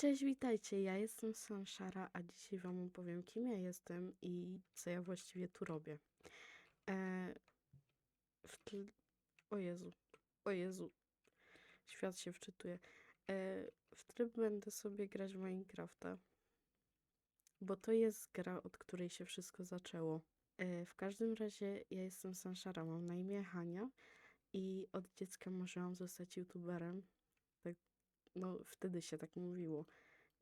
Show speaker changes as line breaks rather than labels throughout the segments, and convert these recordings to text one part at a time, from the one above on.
Cześć, witajcie. Ja jestem Sanshara, a dzisiaj Wam opowiem, kim ja jestem i co ja właściwie tu robię. E, w tle... O Jezu, o Jezu, świat się wczytuje. E, w tle będę sobie grać w Minecrafta, bo to jest gra, od której się wszystko zaczęło. E, w każdym razie ja jestem Sanshara, mam na imię Hania i od dziecka marzyłam zostać youtuberem. No wtedy się tak mówiło.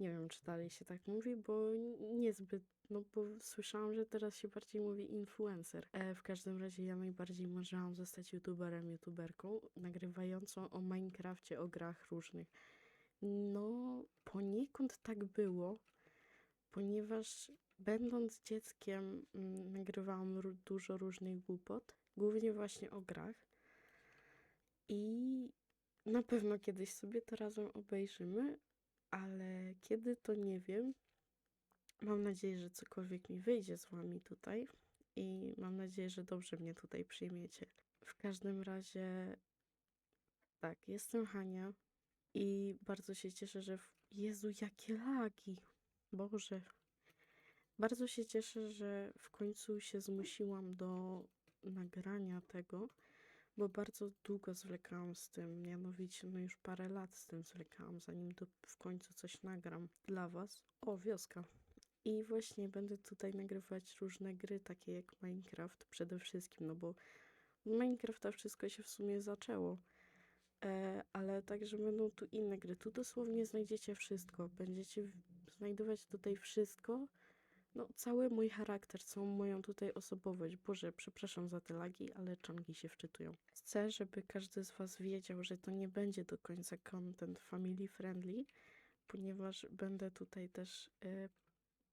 Nie wiem, czy dalej się tak mówi, bo niezbyt, no bo słyszałam, że teraz się bardziej mówi influencer. E, w każdym razie ja najbardziej marzyłam zostać youtuberem, youtuberką, nagrywającą o Minecrafcie, o grach różnych. No, poniekąd tak było, ponieważ będąc dzieckiem mm, nagrywałam dużo różnych głupot, głównie właśnie o grach. I na pewno kiedyś sobie to razem obejrzymy, ale kiedy to nie wiem. Mam nadzieję, że cokolwiek mi wyjdzie z wami tutaj i mam nadzieję, że dobrze mnie tutaj przyjmiecie. W każdym razie, tak, jestem Hania i bardzo się cieszę, że. W... Jezu, jakie lagi! Boże. Bardzo się cieszę, że w końcu się zmusiłam do nagrania tego, bo bardzo długo zwlekałam z tym. Mianowicie, no już parę lat z tym zwlekałam, zanim to w końcu coś nagram dla Was. O, wioska. I właśnie będę tutaj nagrywać różne gry, takie jak Minecraft przede wszystkim, no bo Minecrafta wszystko się w sumie zaczęło. E, ale także będą tu inne gry. Tu dosłownie znajdziecie wszystko. Będziecie znajdować tutaj wszystko. No, cały mój charakter, całą moją tutaj osobowość. Boże, przepraszam za te lagi, ale czangi się wczytują. Chcę, żeby każdy z Was wiedział, że to nie będzie do końca content family friendly, ponieważ będę tutaj też. E,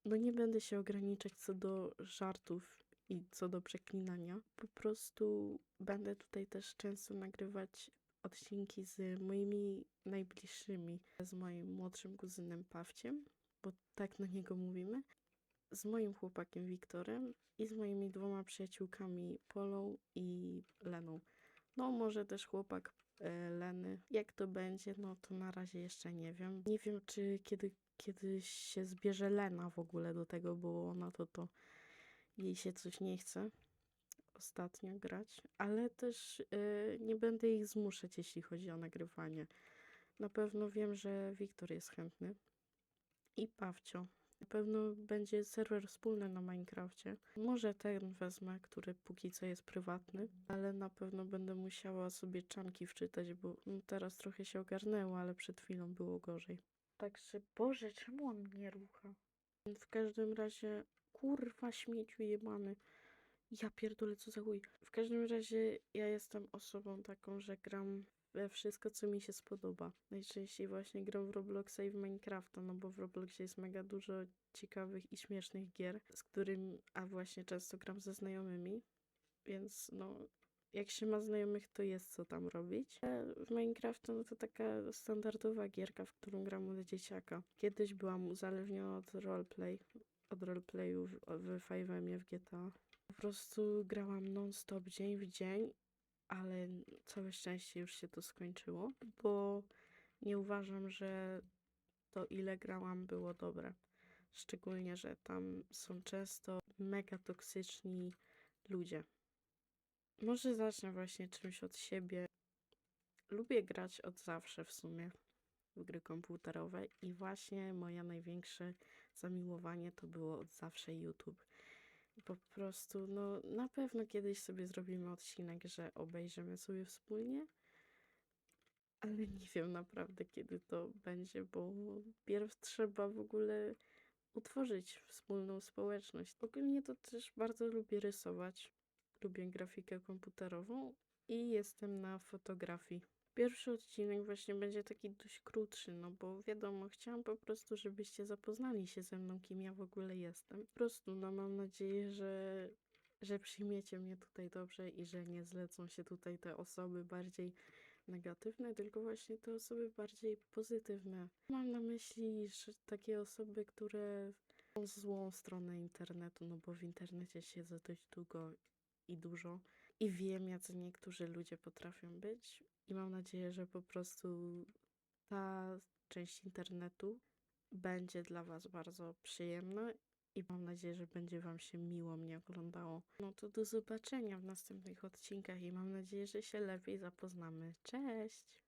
no, nie będę się ograniczać co do żartów i co do przeklinania. Po prostu będę tutaj też często nagrywać odcinki z moimi najbliższymi, z moim młodszym kuzynem Pawciem, bo tak na niego mówimy z moim chłopakiem Wiktorem i z moimi dwoma przyjaciółkami Polą i Leną. No, może też chłopak e, Leny. Jak to będzie, no to na razie jeszcze nie wiem. Nie wiem, czy kiedy, kiedyś się zbierze Lena w ogóle do tego, bo ona to to jej się coś nie chce ostatnio grać, ale też e, nie będę ich zmuszać, jeśli chodzi o nagrywanie. Na pewno wiem, że Wiktor jest chętny i Pawcio. Na pewno będzie serwer wspólny na Minecrafcie. Może ten wezmę, który póki co jest prywatny, ale na pewno będę musiała sobie czanki wczytać, bo no, teraz trochę się ogarnęło, ale przed chwilą było gorzej. Także, Boże, czemu on mnie rucha? W każdym razie, kurwa śmieciu jebany. Ja pierdolę, co za chuj. W każdym razie ja jestem osobą taką, że gram we wszystko, co mi się spodoba. Najczęściej właśnie gram w Robloxa i w Minecrafta, no bo w Robloxie jest mega dużo ciekawych i śmiesznych gier, z którymi, a właśnie często gram ze znajomymi, więc no, jak się ma znajomych, to jest co tam robić. E, W Minecrafta no to taka standardowa gierka, w którą gram od dzieciaka. Kiedyś byłam uzależniona od roleplay, od roleplayu w, w 5 w GTA. Po prostu grałam non-stop, dzień w dzień, ale całe szczęście już się to skończyło, bo nie uważam, że to ile grałam było dobre. Szczególnie, że tam są często mega toksyczni ludzie. Może zacznę właśnie czymś od siebie. Lubię grać od zawsze w sumie w gry komputerowe i właśnie moje największe zamiłowanie to było od zawsze YouTube. Po prostu, no na pewno kiedyś sobie zrobimy odcinek, że obejrzymy sobie wspólnie, ale nie wiem naprawdę kiedy to będzie, bo pierw trzeba w ogóle utworzyć wspólną społeczność. Ogólnie to też bardzo lubię rysować. Lubię grafikę komputerową i jestem na fotografii. Pierwszy odcinek właśnie będzie taki dość krótszy, no bo wiadomo, chciałam po prostu, żebyście zapoznali się ze mną, kim ja w ogóle jestem. Po prostu, no mam nadzieję, że, że przyjmiecie mnie tutaj dobrze i że nie zlecą się tutaj te osoby bardziej negatywne, tylko właśnie te osoby bardziej pozytywne. Mam na myśli, że takie osoby, które są złą stronę internetu, no bo w internecie siedzę dość długo i dużo i wiem, jacy niektórzy ludzie potrafią być i mam nadzieję, że po prostu ta część internetu będzie dla Was bardzo przyjemne i mam nadzieję, że będzie Wam się miło mnie oglądało. No to do zobaczenia w następnych odcinkach i mam nadzieję, że się lepiej zapoznamy. Cześć!